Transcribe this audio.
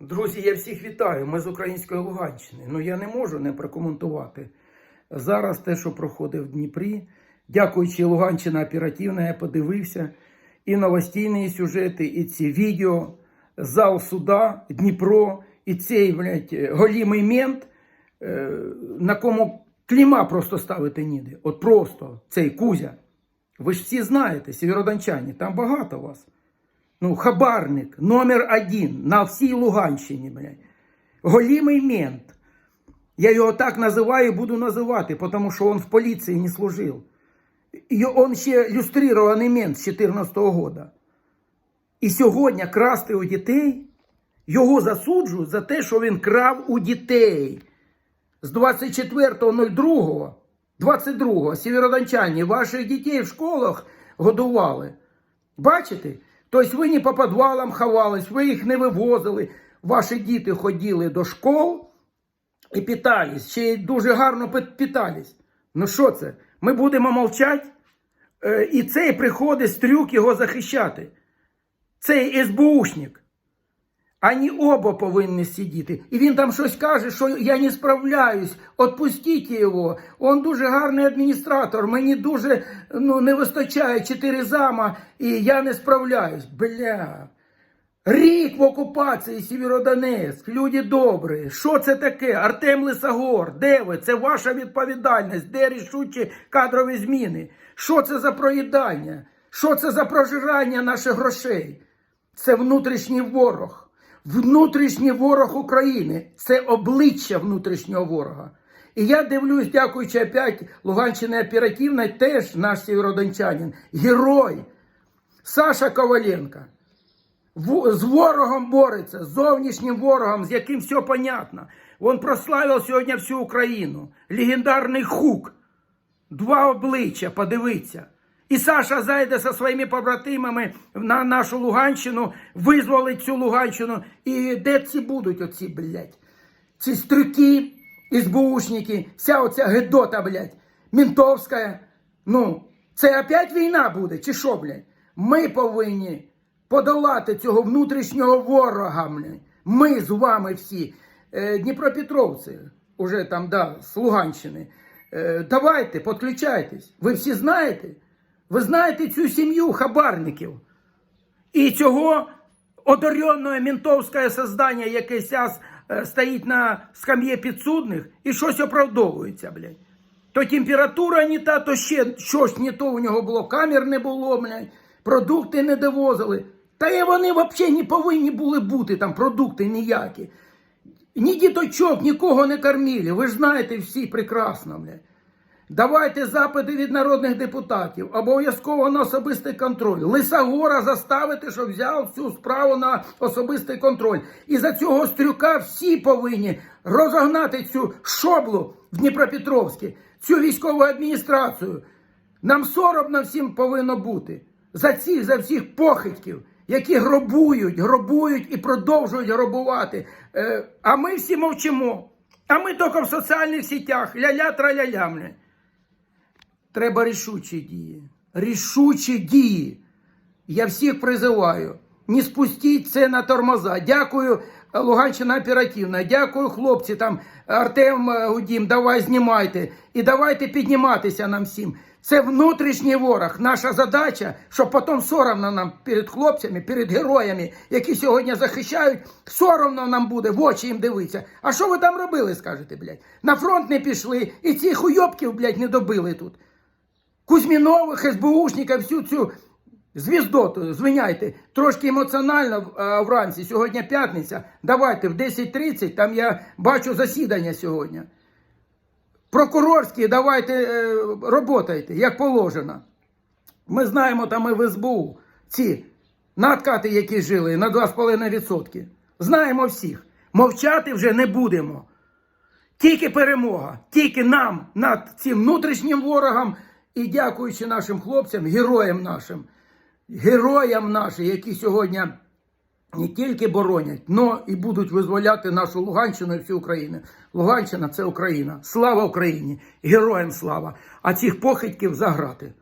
Друзі, я всіх вітаю. Ми з української Луганщини. Ну я не можу не прокоментувати зараз те, що проходить в Дніпрі. Дякуючи Луганщина оперативна, я подивився і новостійні сюжети, і ці відео, зал суда, Дніпро, і цей блядь, голімий мент, е, на кому кліма просто ставити ніде. От просто цей Кузя. Ви ж всі знаєте, сєвєродончані, там багато вас. Ну, хабарник номер один на всій Луганщині, блядь. Голімий мент. Я його так називаю і буду називати, тому що він в поліції не служив. І він ще люстрирований мент з 14 года. І сьогодні красти у дітей, його засуджують за те, що він крав у дітей. З 24.02, 22 сєвєродончані ваших дітей в школах годували. Бачите? Тобто ви не по підвалам ховались, ви їх не вивозили. Ваші діти ходили до школ і питались, ще й дуже гарно питались. Ну що це? Ми будемо мовчати? Е, І цей приходить з трюк його захищати. Цей СБУшник. Ані оба повинні сидіти. І він там щось каже, що я не справляюсь, отпустіть його. Он дуже гарний адміністратор, мені дуже ну, не вистачає чотири зама, і я не справляюсь. Бля. Рік в окупації Сєвєродонецьк, люди добрі. Що це таке? Артем Лисогор, де ви? Це ваша відповідальність, де рішучі кадрові зміни? Що це за проїдання? Що це за прожирання наших грошей? Це внутрішній ворог. Внутрішній ворог України. Це обличчя внутрішнього ворога. І я дивлюсь, дякуючи опять Луганщини оперативної, теж наш сєвєродончанин, герой Саша Коваленко. З ворогом бореться, з зовнішнім ворогом, з яким все понятно. Він прославив сьогодні всю Україну. Легендарний хук. Два обличчя, подивіться. І Саша зайде зі своїми побратимами на нашу Луганщину, визволить цю Луганщину. І де ці будуть оці, блядь? Ці стрюки, СБУшники, вся оця гедота, блядь, ментовська. Ну, це опять війна буде, чи що, блядь? Ми повинні подолати цього внутрішнього ворога, блядь. Ми з вами всі, е, Дніпропетровці, уже там, да, з Луганщини. Е, давайте, підключайтесь. Ви всі знаєте? Ви знаєте цю сім'ю хабарників і цього одаренного ментовське создання, яке зараз е, стоїть на скам'ї підсудних і щось оправдовується, блядь. То температура не та, то ще щось не то у нього було, камер не було, блядь, продукти не довозили. Та і вони взагалі не повинні були бути там продукти ніякі. Ні діточок, нікого не кормили. Ви ж знаєте всі прекрасно, блядь. Давайте запити від народних депутатів, обов'язково на особистий контроль. Лисогора заставити, щоб взяв цю справу на особистий контроль. І за цього стрюка всі повинні розогнати цю шоблу в Дніпропетровській, цю військову адміністрацію. Нам соромно всім повинно бути за цих, за всіх похитків, які гробують, гробують і продовжують гробувати. Е, а ми всі мовчимо. А ми тільки в соціальних сітях ля-ля траля-ля. блядь. Треба рішучі дії. Рішучі дії. Я всіх призиваю. Не спустіть це на тормоза. Дякую, е, Луганщина оперативна. Дякую, хлопці. Там Артем е, Гудім, давай знімайте. І давайте підніматися нам всім. Це внутрішній ворог. Наша задача, щоб потім соромно нам перед хлопцями, перед героями, які сьогодні захищають, соромно нам буде в очі їм дивитися. А що ви там робили, скажете, блядь? На фронт не пішли і цих уйобків, блядь, не добили тут. Кузьмінових, СБУшників, всю цю звіздоту, звиняйте, трошки емоціонально вранці, сьогодні п'ятниця. Давайте в 10.30, там я бачу засідання сьогодні. Прокурорські, давайте е, роботайте, як положено. Ми знаємо там і в СБУ ці надкати, які жили на 2,5%. Знаємо всіх. Мовчати вже не будемо. Тільки перемога, тільки нам над цим внутрішнім ворогом і дякуючи нашим хлопцям, героям нашим, героям нашим, які сьогодні не тільки боронять, але і будуть визволяти нашу Луганщину і всю Україну. Луганщина це Україна. Слава Україні! Героям слава! А цих похитків заграти.